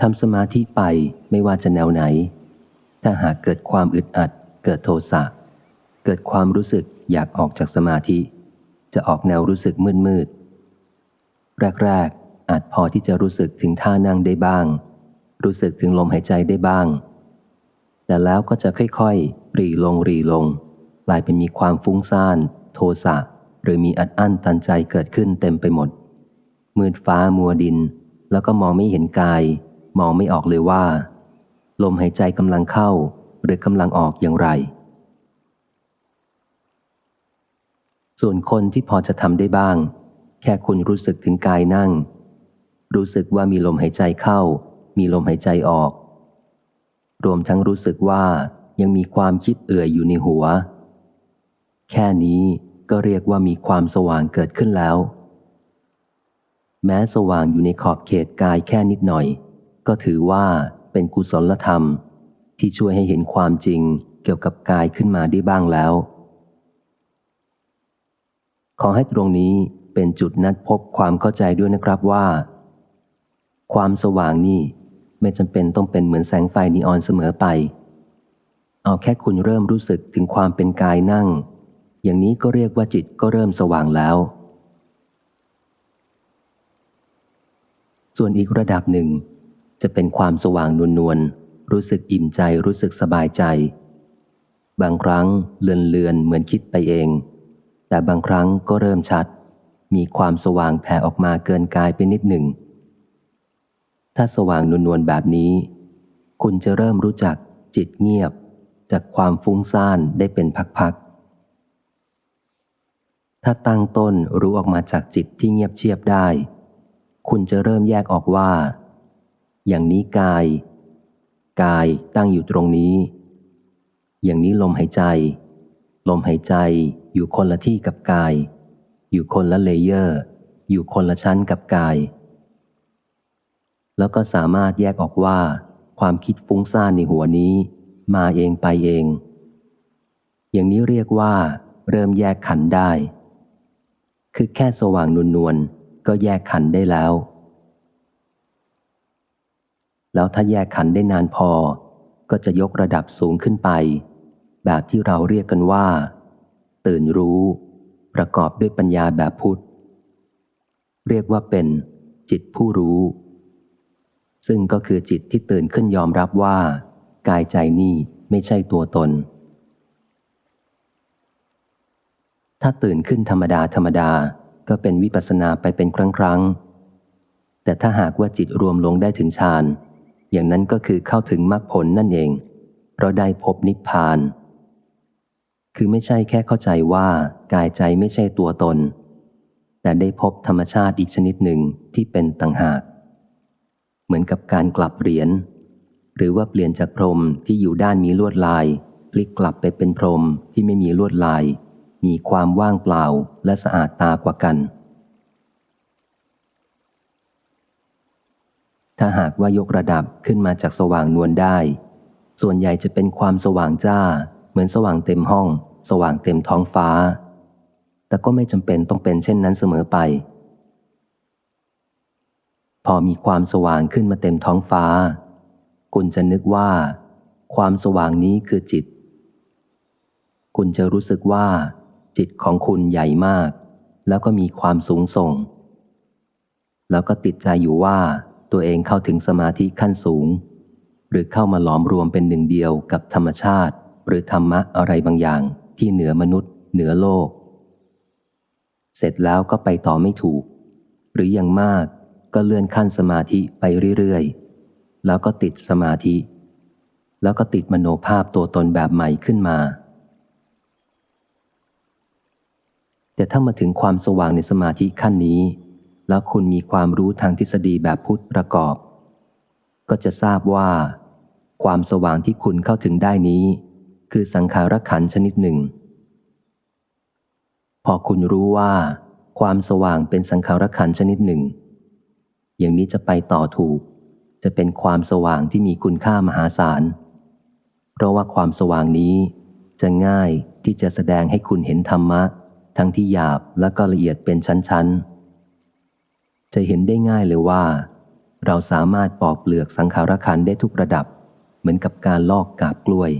ทำสมาธิไปไม่ว่าจะแนวไหน ถ้าหากเกิดความอึดอัด เกิดโทสะ เกิดความรู้สึกอยากออกจากสมาธิ จะออกแนวรู้สึกมืดมืดแรกๆอาจพอที่จะรู้สึกถึงท่านั่งได้บ้าง รู้สึกถึงลมหายใจได้บ้าง แต่แล้วก็จะค่อยๆ รีลงรีลง กลายเป็นมีความฟุ้งซ่าน โทสะ หรือมีอัดอั้นตันใจเกิดขึ้นเต็มไปหมด มืดฟ้ามัวดิน แล้วก็มองไม่เห็นกาย มองไม่ออกเลยว่า ลมหายใจกำลังเข้าหรือกำลังออกอย่างไร ส่วนคนที่พอจะทำได้บ้าง แค่คุณรู้สึกถึงกายนั่ง รู้สึกว่ามีลมหายใจเข้า มีลมหายใจออก รวมทั้งรู้สึกว่ายังมีความคิดเอื่อยอยู่ในหัว แค่นี้ก็เรียกว่ามีความสว่างเกิดขึ้นแล้ว แม้สว่างอยู่ในขอบเขตกายแค่นิดหน่อย ก็ถือว่าเป็นกุศลธรรม ที่ช่วยให้เห็นความจริงเกี่ยวกับกายขึ้นมาได้บ้างแล้ว ขอให้ตรงนี้เป็นจุดนัดพบความเข้าใจด้วยนะครับว่า ความสว่างนี่ไม่จำเป็นต้องเป็นเหมือนแสงไฟนีออนเสมอไป เอาแค่คุณเริ่มรู้สึกถึงความเป็นกายนั่ง อย่างนี้ก็เรียกว่าจิตก็เริ่มสว่างแล้ว ส่วนอีกระดับหนึ่ง จะเป็นความสว่างนวลนวลรู้สึกอิ่มใจรู้สึกสบายใจ บางครั้งเลือนเลือนเหมือนคิดไปเอง แต่บางครั้งก็เริ่มชัด มีความสว่างแผ่ออกมาเกินกายไปนิดหนึ่ง ถ้าสว่างนวลนวลแบบนี้ คุณจะเริ่มรู้จักจิตเงียบ จากความฟุ้งซ่านได้เป็นพักๆ ถ้าตั้งต้นรู้ออกมาจากจิตที่เงียบเชียบได้ คุณจะเริ่มแยกออกว่า อย่างนี้กาย กายตั้งอยู่ตรงนี้ อย่างนี้ลมหายใจ ลมหายใจอยู่คนละที่กับกาย อยู่คนละเลเยอร์ อยู่คนละชั้นกับกาย แล้วก็สามารถแยกออกว่า ความคิดฟุ้งซ่านในหัวนี้ มาเองไปเอง อย่างนี้เรียกว่า เริ่มแยกขันได้ คือแค่สว่างนวลนวลก็แยกขันได้แล้ว แล้วถ้าแยกขันได้นานพอ ก็จะยกระดับสูงขึ้นไป แบบที่เราเรียกกันว่า ตื่นรู้ ประกอบด้วยปัญญาแบบพุทธ เรียกว่าเป็น จิตผู้รู้ ซึ่งก็คือจิตที่ตื่นขึ้นยอมรับว่า กายใจนี่ไม่ใช่ตัวตน ถ้าตื่นขึ้นธรรมดาธรรมดาก็เป็นวิปัสสนาไปเป็นครั้งครั้งแต่ถ้าหากว่าจิตรวมลงได้ถึงฌาน อย่างนั้นก็คือเข้าถึงมรรคผลนั่นเอง เพราะได้พบนิพพาน คือไม่ใช่แค่เข้าใจว่ากายใจไม่ใช่ตัวตน แต่ได้พบธรรมชาติอีกชนิดหนึ่งที่เป็นต่างหาก เหมือนกับการกลับเหรียญหรือว่าเปลี่ยนจากพรมที่อยู่ด้านมีลวดลาย พลิกกลับไปเป็นพรมที่ไม่มีลวดลาย มีความว่างเปล่าและสะอาดตากว่ากัน ถ้าหากว่ายกระดับขึ้นมาจากสว่างนวลได้ ส่วนใหญ่จะเป็นความสว่างจ้า เหมือนสว่างเต็มห้อง สว่างเต็มท้องฟ้า แต่ก็ไม่จำเป็นต้องเป็นเช่นนั้นเสมอไป พอมีความสว่างขึ้นมาเต็มท้องฟ้า คุณจะนึกว่า ความสว่างนี้คือจิต คุณจะรู้สึกว่า จิตของคุณใหญ่มาก แล้วก็มีความสูงส่ง แล้วก็ติดใจอยู่ว่า ตัวเองเข้าถึงสมาธิขั้นสูง หรือเข้ามาหลอมรวมเป็นหนึ่งเดียวกับธรรมชาติ หรือธรรมะอะไรบางอย่างที่เหนือมนุษย์ เหนือโลก เสร็จแล้วก็ไปต่อไม่ถูก หรืออย่างมากก็เลื่อนขั้นสมาธิไปเรื่อยๆ แล้วก็ติดสมาธิ แล้วก็ติดมโนภาพตัวตนแบบใหม่ขึ้นมา แต่ถ้ามาถึงความสว่างในสมาธิขั้นนี้ แล้วคุณมีความรู้ทางทฤษฎีแบบพุทธประกอบ ก็จะทราบว่า ความสว่างที่คุณเข้าถึงได้นี้ คือสังขารขันชนิดหนึ่ง พอคุณรู้ว่า ความสว่างเป็นสังขารขันชนิดหนึ่ง อย่างนี้จะไปต่อถูก จะเป็นความสว่างที่มีคุณค่ามหาศาล เพราะว่าความสว่างนี้จะง่ายที่จะแสดงให้คุณเห็นธรรมะ ทั้งที่หยาบและก็ละเอียดเป็นชั้นๆ จะเห็นได้ง่ายเลยว่า เราสามารถปอกเปลือกสังขารขันได้ทุกระดับ เหมือนกับการลอกกาบกล้วย